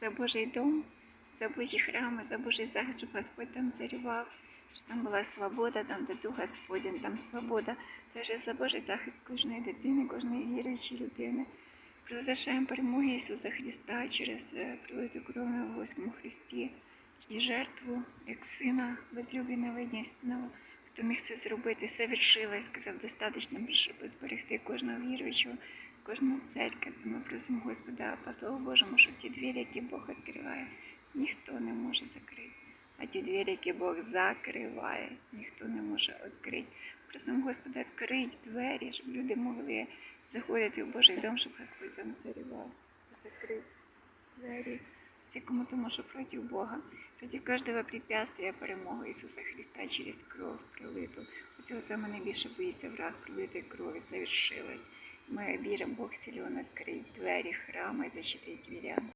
за Божий дом, за Божі храми, за Божий захист, щоб Господь там царював, щоб там була свобода, там де Дух Господень, там свобода. Теж за Божий захист кожної дитини, кожної віруючої людини. Провозглашаємо перемоги Ісуса Христа через е, пролиту кров на Волоському Христі і жертву, як сина возлюбленого єдинственного, хто міг це зробити, совершила, і сказав, достатньо, щоб зберегти кожного віруючого, кожну церкву. Ми просимо Господа по Слову Божому, що ті двері, які Бог відкриває, ніхто не може закрити. А ті двері, які Бог закриває, ніхто не може відкрити. Просимо Господа відкрити двері, щоб люди могли заходити в Божий дом, щоб Господь там царював. Закрити двері всякому тому, що проти Бога, проти кожного препятствия перемогу Ісуса Христа через кров пролиту. У цього саме найбільше боїться враг пролитої крові, совершилось. Ми віримо, Бог силен відкрити двері храму і защитить вірян.